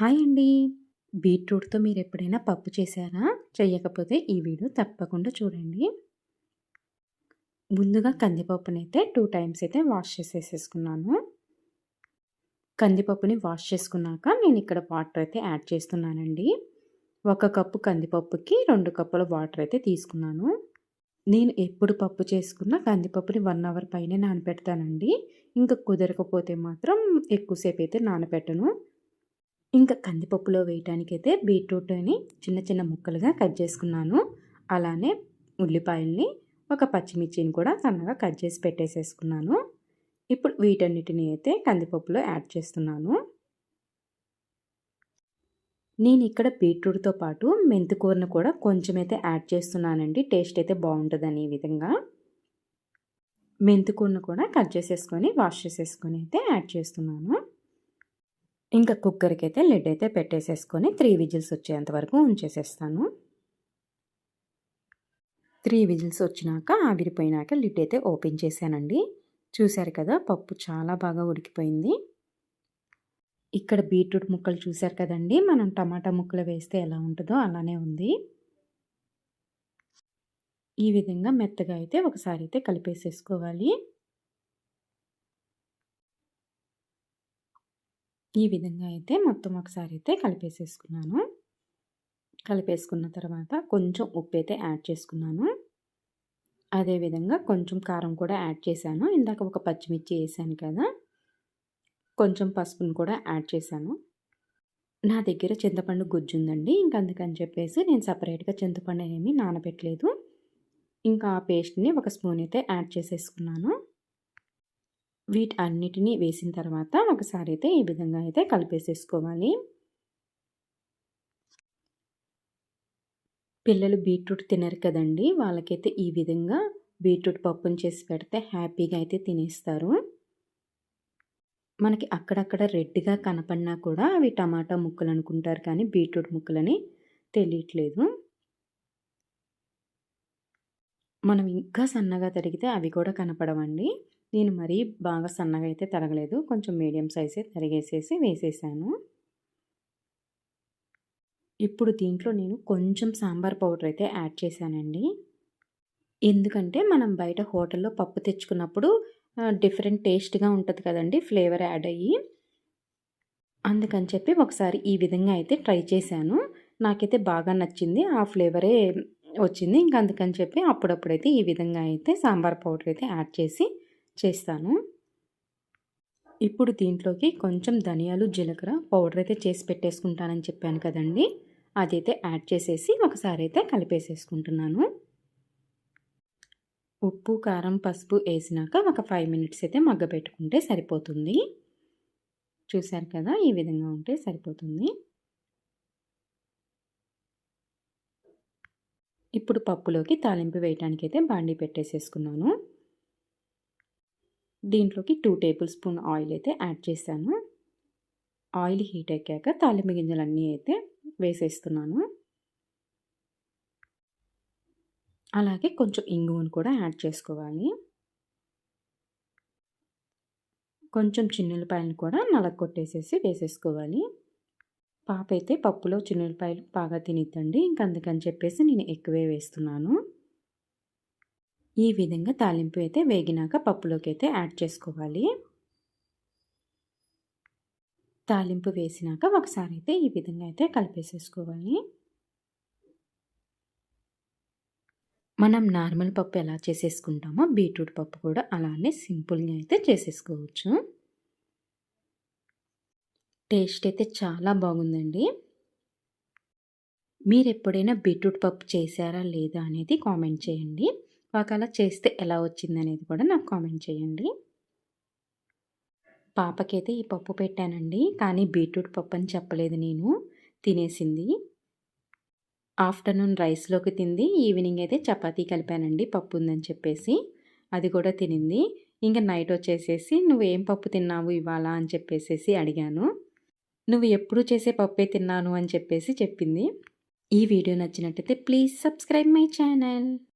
Hi అండి. బీట్రూట్తో మీరు ఎప్పుడైనా పప్పు చేశారా? చేయకపోతే ఈ వీడియో తప్పకుండా చూడండి. ముందుగా కందిపప్పునైతే టూ టైమ్స్ అయితే వాష్ చేసేసేసుకున్నాను. కందిపప్పుని వాష్ చేసుకున్నాక నేను ఇక్కడ వాటర్ అయితే యాడ్ చేస్తున్నానండి. ఒక కప్పు కందిపప్పుకి రెండు కప్పుల వాటర్ అయితే తీసుకున్నాను. నేను ఎప్పుడు పప్పు చేసుకున్నా కందిపప్పుని వన్ అవర్ పైనే నానపెడతానండి. ఇంకా కుదరకపోతే మాత్రం ఎక్కువసేపు అయితే నానపెట్టను. ఇంకా కందిపప్పులో వేయటానికైతే బీట్రూట్ని చిన్న చిన్న ముక్కలుగా కట్ చేసుకున్నాను. అలానే ఉల్లిపాయల్ని ఒక పచ్చిమిర్చిని కూడా సన్నగా కట్ చేసి పెట్టేసేసుకున్నాను. ఇప్పుడు వీటన్నిటిని అయితే కందిపప్పులో యాడ్ చేస్తున్నాను. నేను ఇక్కడ బీట్రూట్తో పాటు మెంతికూరను కూడా కొంచెం అయితే యాడ్ చేస్తున్నానండి. టేస్ట్ అయితే బాగుంటుందని ఈ విధంగా. మెంతికూరను కూడా కట్ చేసేసుకొని వాష్ చేసేసుకొని అయితే యాడ్ చేస్తున్నాను. ఇంకా కుక్కర్కి అయితే లిడ్ అయితే పెట్టేసేసుకొని త్రీ విజిల్స్ వచ్చేంత వరకు ఉంచేసేస్తాను. త్రీ విజిల్స్ వచ్చినాక ఆవిరిపోయినాక లిడ్ అయితే ఓపెన్ చేశానండి. చూశారు కదా పప్పు చాలా బాగా ఉడికిపోయింది. ఇక్కడ బీట్రూట్ ముక్కలు చూశారు కదండి మనం టమాటా ముక్కలు వేస్తే ఎలా ఉంటుందో అలానే ఉంది. ఈ విధంగా మెత్తగా అయితే ఒకసారి అయితే కలిపేసేసుకోవాలి. ఈ విధంగా అయితే మొత్తం ఒకసారి అయితే కలిపేసేసుకున్నాను. కలిపేసుకున్న తర్వాత కొంచెం ఉప్పు అయితే యాడ్ చేసుకున్నాను. అదేవిధంగా కొంచెం కారం కూడా యాడ్ చేశాను. ఇందాక ఒక పచ్చిమిర్చి వేసాను కదా కొంచెం పసుపును కూడా యాడ్ చేశాను. నా దగ్గర చింతపండు గుజ్జు ఉందండి. ఇంకా అందుకని చెప్పేసి నేను సపరేట్గా చింతపండు ఏమీ నానబెట్టలేదు. ఇంకా ఆ పేస్ట్ని ఒక స్పూన్ అయితే యాడ్ చేసేసుకున్నాను. వీటి అన్నిటినీ వేసిన తర్వాత ఒకసారి అయితే ఈ విధంగా అయితే కలిపేసేసుకోవాలి. పిల్లలు బీట్రూట్ తినరు కదండి వాళ్ళకైతే ఈ విధంగా బీట్రూట్ పప్పుని చేసి పెడితే హ్యాపీగా అయితే తినేస్తారు. మనకి అక్కడక్కడ రెడ్గా కనపడినా కూడా అవి టమాటా ముక్కలు అనుకుంటారు కానీ బీట్రూట్ ముక్కలని తెలియట్లేదు. మనం ఇంకా సన్నగా తరిగితే అవి కూడా కనపడవండి. నేను మరీ బాగా సన్నగా అయితే తరగలేదు. కొంచెం మీడియం సైజే తరిగేసేసి వేసేసాను. ఇప్పుడు దీంట్లో నేను కొంచెం సాంబార్ పౌడర్ అయితే యాడ్ చేశానండి. ఎందుకంటే మనం బయట హోటల్లో పప్పు తెచ్చుకున్నప్పుడు డిఫరెంట్ టేస్ట్గా ఉంటుంది కదండి ఫ్లేవర్ యాడ్ అయ్యి. అందుకని చెప్పి ఒకసారి ఈ విధంగా అయితే ట్రై చేశాను. నాకైతే బాగా నచ్చింది. ఆ ఫ్లేవరే వచ్చింది. ఇంకా అందుకని చెప్పి అప్పుడప్పుడైతే ఈ విధంగా అయితే సాంబార్ పౌడర్ అయితే యాడ్ చేసి చేస్తాను. ఇప్పుడు దీంట్లోకి కొంచెం ధనియాలు జీలకర్ర పౌడర్ అయితే చేసి పెట్టేసుకుంటానని చెప్పాను కదండి. అదైతే యాడ్ చేసేసి ఒకసారి అయితే కలిపేసేసుకుంటున్నాను. ఉప్పు కారం పసుపు వేసినాక ఒక ఫైవ్ మినిట్స్ అయితే మగ్గబెట్టుకుంటే సరిపోతుంది. చూశారు కదా ఈ విధంగా ఉంటే సరిపోతుంది. ఇప్పుడు పప్పులోకి తాలింపు వేయటానికి అయితే బాండీ పెట్టేసేసుకున్నాను. దీంట్లోకి టూ టేబుల్ స్పూన్ ఆయిల్ అయితే యాడ్ చేశాను. ఆయిల్ హీట్ ఎక్కాక తాలింపు గింజలన్నీ అయితే వేసేస్తున్నాను. అలాగే కొంచెం ఇంగువను కూడా యాడ్ చేసుకోవాలి. కొంచెం చిన్నులపాయలను కూడా నలగొట్టేసేసి వేసేసుకోవాలి. పాప అయితే పప్పులో చిన్నులపాయలు బాగా తినిద్దండి ఇంక అందుకని చెప్పేసి నేను ఎక్కువే వేస్తున్నాను. ఈ విధంగా తాలింపు అయితే వేగినాక పప్పులోకి అయితే యాడ్ చేసుకోవాలి. తాలింపు వేసినాక ఒకసారి అయితే ఈ విధంగా అయితే కలిపేసేసుకోవాలి. మనం నార్మల్ పప్పు ఎలా చేసేసుకుంటామో బీట్రూట్ పప్పు కూడా అలానే సింపుల్గా అయితే చేసేసుకోవచ్చు. టేస్ట్ అయితే చాలా బాగుందండి. మీరు ఎప్పుడైనా బీట్రూట్ పప్పు చేశారా లేదా అనేది కామెంట్ చేయండి. ఒకవేళ చేస్తే ఎలా వచ్చింది అనేది కూడా నాకు కామెంట్ చేయండి. పాపకైతే ఈ పప్పు పెట్టానండి కానీ బీట్రూట్ పప్పు అని చెప్పలేదు నేను తినేసింది. ఆఫ్టర్నూన్ రైస్లోకి తింది ఈవినింగ్ అయితే చపాతీ కలిపానండి పప్పు ఉందని చెప్పేసి అది కూడా తినింది. ఇంకా నైట్ వచ్చేసేసి నువ్వు ఏం పప్పు తిన్నావు ఇవాళ? అని చెప్పేసేసి అడిగాను. నువ్వు ఎప్పుడు చేసే పప్పే తిన్నాను? అని చెప్పేసి చెప్పింది. ఈ వీడియో నచ్చినట్టయితే ప్లీజ్ సబ్స్క్రైబ్ మై ఛానల్.